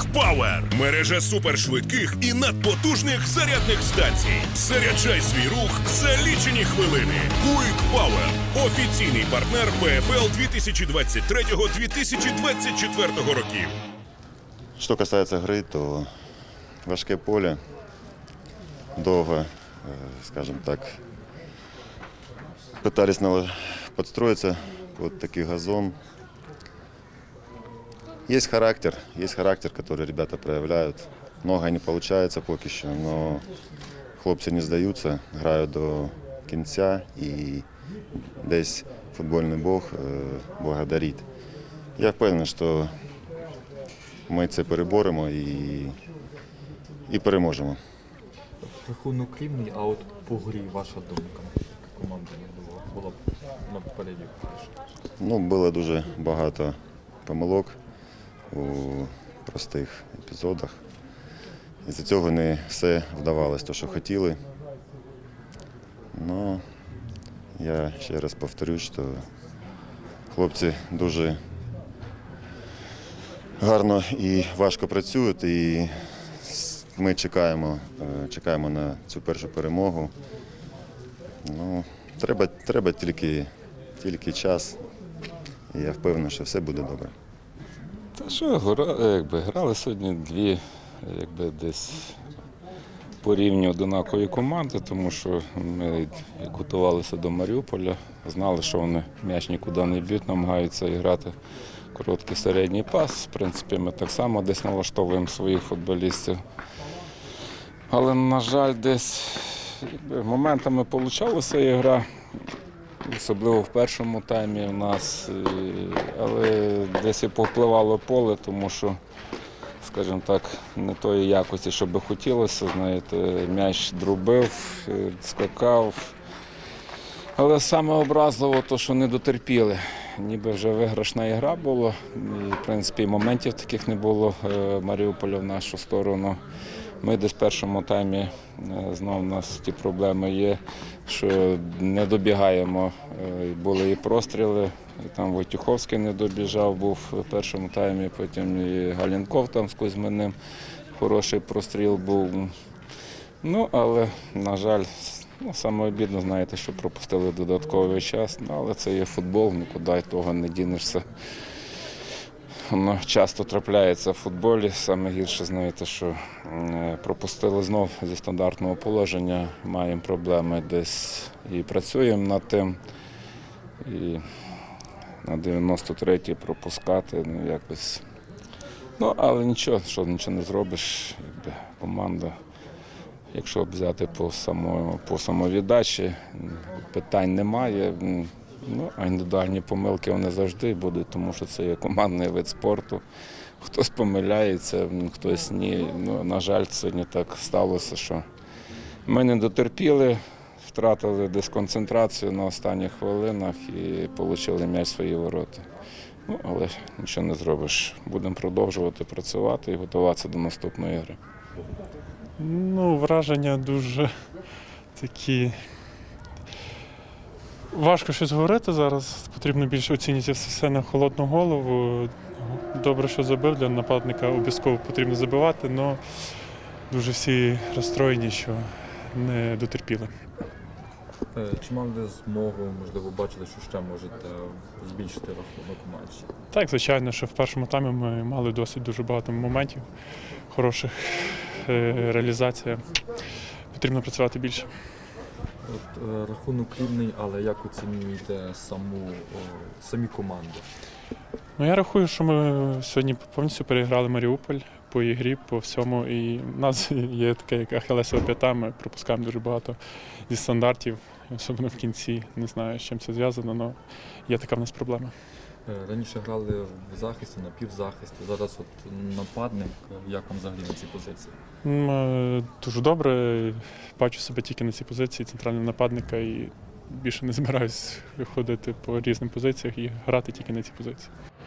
Quick Power – мережа супершвидких і надпотужних зарядних станцій. Заряджай свій рух за лічені хвилини. Quick Power – офіційний партнер ПФЛ 2023-2024 років. Що касається гри, то важке поле, довго, е, скажімо так, пытались подстроиться под такий газон. Есть характер, есть характер, который ребята проявляют. Много не получается поки що, но хлопці не здаються, грають до кінця і десь футбольний Бог е, благодарить. Я впевнений, що ми це переборемо і, і переможемо. Рахунок рівний, а от по грі ваша думка. Команда не була, була б напереді. Ну, було дуже багато помилок у простих епізодах. І з цього не все вдавалося, те, що хотіли. Ну, я ще раз повторюю, що хлопці дуже гарно і важко працюють, і ми чекаємо, е, чекаємо на цю першу перемогу. Ну, треба, треба тільки, тільки час. І я впевнений, що все буде добре. Що, якби, грали сьогодні дві, якби десь по рівні одинакові команди, тому що ми готувалися до Маріуполя, знали, що вони м'яч нікуди не б'ють, намагаються грати короткий середній пас. В принципі, ми так само десь налаштовуємо своїх футболістів. Але, на жаль, десь якби, моментами получалася гра. Особливо в першому таймі у нас, е, але десь і повпливало поле, тому що, скажімо так, не тої якості, що би хотілося. Знаєте, м'яч друбив, е, скакав. Але саме образливо, то, що не дотерпіли. Ніби вже виграшна ігра була. І, в принципі, моментів таких не було е, Маріуполя в нашу сторону. Ми десь в першому таймі е, знову у нас ті проблеми є, що не добігаємо. Е, Були і простріли. І там Войтюховський не добіжав, був в першому таймі, потім і Галінков там з Кузьминим. Хороший простріл був. Ну, але, на жаль, ну, саме обідно, знаєте, що пропустили додатковий час. Ну, але це є футбол, нікуди того не дінешся. Воно часто трапляється в футболі. Саме гірше, знаєте, що е, пропустили знов зі стандартного положення, маємо проблеми десь і працюємо над тим. І на 93-й пропускати, ну якось. Ну, але нічого, що нічого не зробиш, якби команда. Якщо взяти по само, по самовіддачі, питань немає. Ну, а індивідуальні помилки вони завжди будуть, тому що це є командний вид спорту. Хтось помиляється, хтось ні. Ну, на жаль, сьогодні так сталося, що ми не дотерпіли, втратили десь концентрацію на останніх хвилинах і отримали м'яч свої ворота. Ну, але нічого не зробиш. Будемо продовжувати працювати і готуватися до наступної гри. Ну, враження дуже такі. Важко щось говорити зараз. Потрібно більше оцінювати все на холодну голову. Добре, що забив для нападника, обов'язково потрібно забивати, але дуже всі розстроєні, що не дотерпіли. Е, Чи мали ви змогу, можливо, бачили, що ще можете збільшити рахунок матчі? Так, звичайно, що в першому таймі ми мали досить дуже багато моментів, хороших е, реалізація. Потрібно працювати більше. От, е, рахунок рівний, але як оцінюєте саму, о, самі команди? Ну, я рахую, що ми сьогодні повністю переіграли Маріуполь по ігрі, по всьому. І в нас є таке, як Ахелесова п'ята, ми пропускаємо дуже багато зі стандартів, особливо в кінці. Не знаю, з чим це зв'язано, але є така в нас проблема. Е, Раніше грали в захисті, на півзахисті, зараз от нападник. Як вам взагалі на цій позиції? Е, Дуже добре. Бачу себе тільки на цій позиції центрального нападника і більше не збираюсь ходити по різним позиціях і грати тільки на цій позиції.